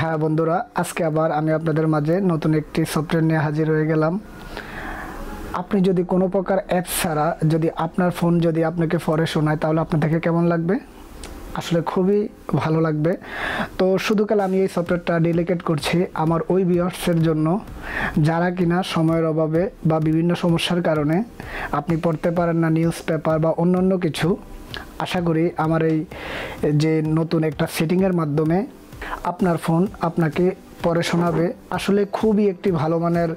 হ্যাঁ বন্ধুরা, আজকে আবার আমি আপনাদের মাঝে নতুন একটি সফটওয়্যার নিয়ে হাজির হয়ে গেলাম। আপনি যদি কোনো প্রকার অ্যাপস ছাড়া যদি আপনার ফোন যদি আপনাকে ফরে শোনায়, তাহলে আপনার দেখে কেমন লাগবে? আসলে খুবই ভালো লাগবে। তো শুধু কাল আমি এই সফটওয়্যারটা ডেলিকেট করছি আমার ওই বিয়ার্সের জন্য, যারা কিনা সময়ের অভাবে বা বিভিন্ন সমস্যার কারণে আপনি পড়তে পারেন না নিউজ পেপার বা অন্যান্য কিছু, আশা করি আমার এই যে নতুন একটা সেটিংয়ের মাধ্যমে আপনার ফোন আপনাকে পরে শোনাবে। আসলে খুবই একটি ভালো মানের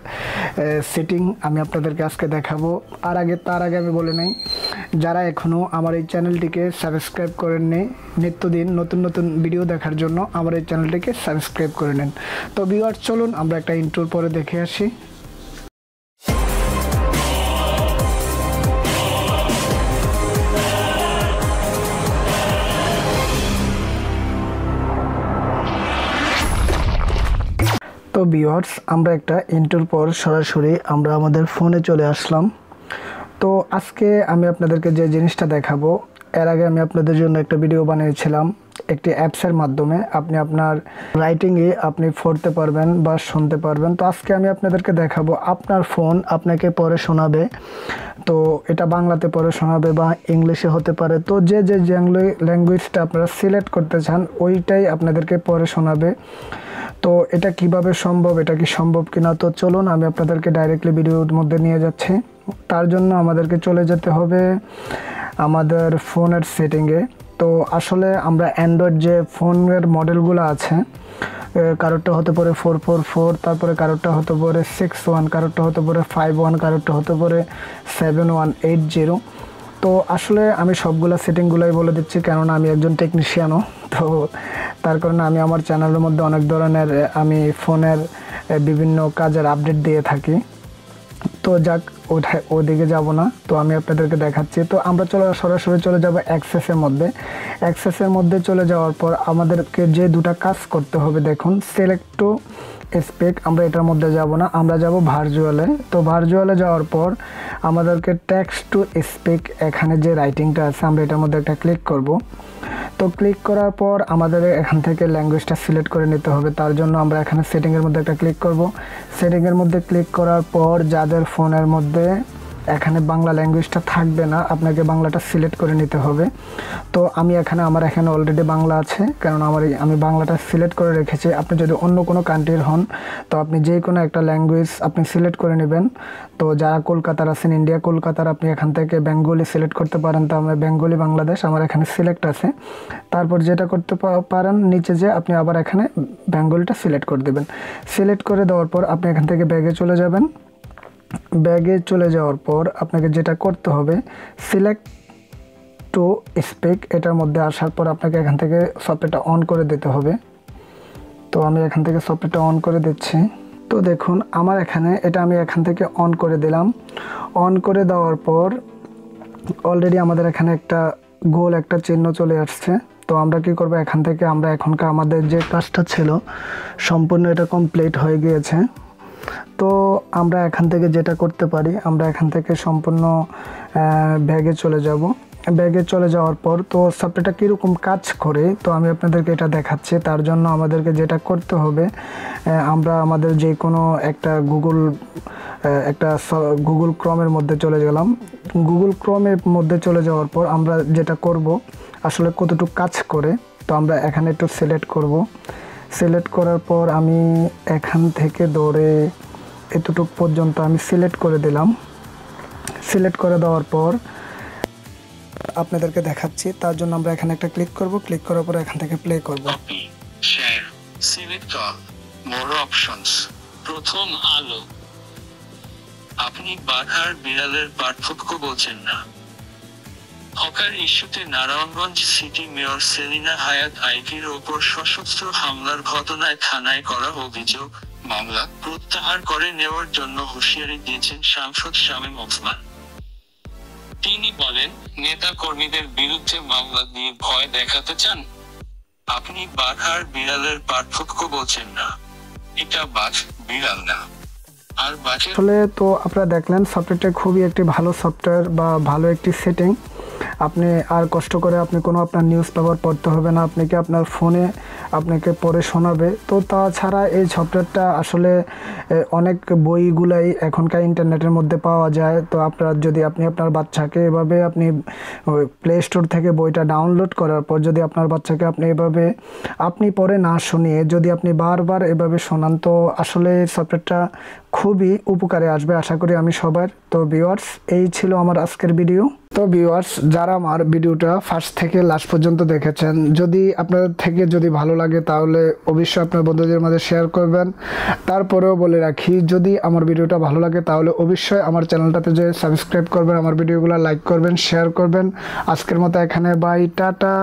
সেটিং আমি আপনাদেরকে আজকে দেখাবো। আর আগে, তার আগে আমি বলে নেই, যারা এখনও আমার এই চ্যানেলটিকে সাবস্ক্রাইব করেননি নিত্যদিন নতুন নতুন ভিডিও দেখার জন্য আমার এই চ্যানেলটিকে সাবস্ক্রাইব করে নেন। তো ভিউয়ার চলুন আমরা একটা ইন্টোর পরে দেখে আসি। তো ভিউয়ার্স আমরা একটা ইন্টোর পর সরাসরি আমরা আমাদের ফোনে চলে আসলাম। তো আজকে আমি আপনাদেরকে যে জিনিসটা দেখাবো, এর আগে আমি আপনাদের জন্য একটা ভিডিও বানিয়েছিলাম, একটি অ্যাপসের মাধ্যমে। আপনি আপনার রাইটিংয়ে আপনি পড়তে পারবেন বা শুনতে পারবেন। তো আজকে আমি আপনাদেরকে দেখাবো, আপনার ফোন আপনাকে পরে শোনাবে। তো এটা বাংলাতে পরে শোনাবে বা ইংলিশে হতে পারে। তো যে যে ল্যাঙ্গুয়েজটা আপনারা সিলেক্ট করতে চান, ওইটাই আপনাদেরকে পরে শোনাবে। তো এটা কীভাবে সম্ভব, এটা কি সম্ভব কিনা? তো চলুন, আমি আপনাদেরকে ডাইরেক্টলি ভিডিওর মধ্যে নিয়ে যাচ্ছি। তার জন্য আমাদেরকে চলে যেতে হবে আমাদের ফোনের সেটিংয়ে তো আসলে আমরা অ্যান্ড্রয়েড যে ফোনের মডেলগুলো আছে কারোরটা হতে পারে ফোর ফোর ফোর তারপরে কারোরটা হতে পারে সিক্স ওয়ান কারোরটা হতে পারে ফাইভ ওয়ান কারোরটা হতে পারে সেভেন ওয়ান এইট জিরো তো আসলে আমি সবগুলো সেটিংগুলোই বলে দিচ্ছি, কেননা আমি একজন টেকনিশিয়ানও তো তার কারণে আমি আমার চ্যানেলের মধ্যে অনেক ধরনের আমি ফোনের বিভিন্ন কাজের আপডেট দিয়ে থাকি। তো যাক, ওঠা, ওদিকে যাব না। তো আমি আপনাদেরকে দেখাচ্ছি। তো আমরা চলে, সরাসরি চলে যাব অ্যাক্সেসের মধ্যে। অ্যাক্সেসের মধ্যে চলে যাওয়ার পর আমাদেরকে যে দুটা কাজ করতে হবে, দেখুন সিলেক্ট টু স্পেক আমরা এটার মধ্যে যাব না। আমরা যাব ভার্চুয়ালে তো ভার্চুয়ালে যাওয়ার পর আমাদেরকে ট্যাক্স টু স্পিক এখানে যে রাইটিংটা আছে, আমরা এটার মধ্যে একটা ক্লিক করব। তো ক্লিক করার পর আমাদের এখান থেকে ল্যাঙ্গুয়েজটা সিলেক্ট করে নিতে হবে। তার জন্য আমরা এখানে সেটিংয়ের মধ্যে একটা ক্লিক করব। সেটিংয়ের মধ্যে ক্লিক করার পর যাদের ফোনের মধ্যে এখানে বাংলা ল্যাঙ্গুয়েজটা থাকবে না, আপনাকে বাংলাটা সিলেক্ট করে নিতে হবে। তো আমি এখানে, আমার এখানে অলরেডি বাংলা আছে কারণ আমার আমি বাংলাটা সিলেক্ট করে রেখেছি। আপনি যদি অন্য কোনো কান্ট্রির হন, তো আপনি যে কোনো একটা ল্যাঙ্গুয়েজ আপনি সিলেক্ট করে নেবেন। তো যারা কলকাতার আছেন ইন্ডিয়া কলকাতার, আপনি এখান থেকে বেঙ্গলি সিলেক্ট করতে পারেন। তো আমরা বেঙ্গলি বাংলাদেশ, আমার এখানে সিলেক্ট আছে। তারপর যেটা করতে পারেন, নিচে যে আপনি আবার এখানে বেঙ্গলিটা সিলেক্ট করে দেবেন। সিলেক্ট করে দেওয়ার পর আপনি এখান থেকে ব্যাগে চলে যাবেন। ব্যাগে চলে যাওয়ার পর আপনাকে যেটা করতে হবে সিলেক্ট টু স্পিক এটার মধ্যে আসার পর আপনাকে এখান থেকে সফটওয়্যারটা অন করে দিতে হবে। তো আমি এখান থেকে সফটওয়্যারটা অন করে দিচ্ছি। তো দেখুন, আমার এখানে এটা আমি এখান থেকে অন করে দিলাম। অন করে দেওয়ার পর অলরেডি আমাদের এখানে একটা গোল, একটা চিহ্ন চলে আসছে। তো আমরা কি করব? এখান থেকে আমরা এখনকার আমাদের যে কাজটা ছিল, সম্পূর্ণ এটা কমপ্লিট হয়ে গিয়েছে। তো আমরা এখান থেকে যেটা করতে পারি, আমরা এখান থেকে সম্পূর্ণ ব্যাগে চলে যাব। ব্যাগে চলে যাওয়ার পর তো সফটওয়্যারটা কীরকম কাজ করে, তো আমি আপনাদেরকে এটা দেখাচ্ছি। তার জন্য আমাদেরকে যেটা করতে হবে আমরা আমাদের যে কোনো একটা গুগল একটা গুগল ক্রমের মধ্যে চলে গেলাম। গুগল ক্রমের মধ্যে চলে যাওয়ার পর আমরা যেটা করব, আসলে কতটুকু কাজ করে, তো আমরা এখানে একটু সিলেক্ট করব। সিলেক্ট করার পর আমি এখান থেকে ধরে এতটুক পর্যন্ত আমি সিলেক্ট করে দিলাম। সিলেক্ট করে দেওয়ার পর আপনাদেরকে দেখাচ্ছি। তার জন্য আমরা এখানে একটা ক্লিক করব। ক্লিক করার পর এখান থেকে প্লে করব। প্রথম আলো। আপনি বাঘ আর বিড়ালের পার্থক্য বোঝেন না। হকার ইস্যুতে নারায়ণগঞ্জ সিটি মেয়র সেলিনা হায়াত আইকির ওপর সশস্ত্র হামলার ঘটনায় থানায় করা অভিযোগ। মামলা প্রত্যাহার করে নেওয়ার জন্য হুঁশিয়ারি দিয়েছেন সাংসদ শামীম ওসমান। তিনি বলেন নেতা কর্মীদের বিরুদ্ধে মামলা দিয়ে ভয় দেখাতে চান। আপনি বাঘ আর বিড়ালের পার্থক্য বলছেন না। এটা বাঘ বিড়াল না। আসলে তো আপনারা দেখলেন সফটওয়্যারটা খুবই একটি ভালো সফটওয়্যার বা ভালো একটি সেটিং আপনি আর কষ্ট করে আপনি কোনো আপনার নিউজ পেপার পড়তে হবে না, আপনাকে আপনার ফোনে আপনাকে পড়ে শোনাবে। তো তাছাড়া এই সফটওয়্যারটা আসলে অনেক বইগুলাই এখনকার ইন্টারনেটের মধ্যে পাওয়া যায়। তো আপনার যদি আপনি আপনার বাচ্চাকে এভাবে আপনি প্লে স্টোর থেকে বইটা ডাউনলোড করার পর যদি আপনার বাচ্চাকে আপনি এভাবে আপনি পরে না শুনিয়ে যদি আপনি বারবার এভাবে শোনান, তো আসলে সফটওয়্যারটা খুবই উপকারে আসবে। আশা করি আমি সবার। তো ভিউয়ার্স এই ছিল আমার আজকের ভিডিও তো ভিউয়ার্স যারা আমার ভিডিওটা ফার্স্ট থেকে লাস্ট পর্যন্ত দেখেছেন, যদি আপনাদের থেকে যদি ভালো লাগে তাহলে অবশ্যই আপনার বন্ধুদের মাঝে শেয়ার করবেন। তারপরেও বলে রাখি, যদি আমার ভিডিওটা ভালো লাগে তাহলে অবশ্যই আমার চ্যানেলটাতে যে সাবস্ক্রাইব করবেন, আমার ভিডিওগুলো লাইক করবেন শেয়ার করবেন। আজকের মতো এখানে বাই টাটা।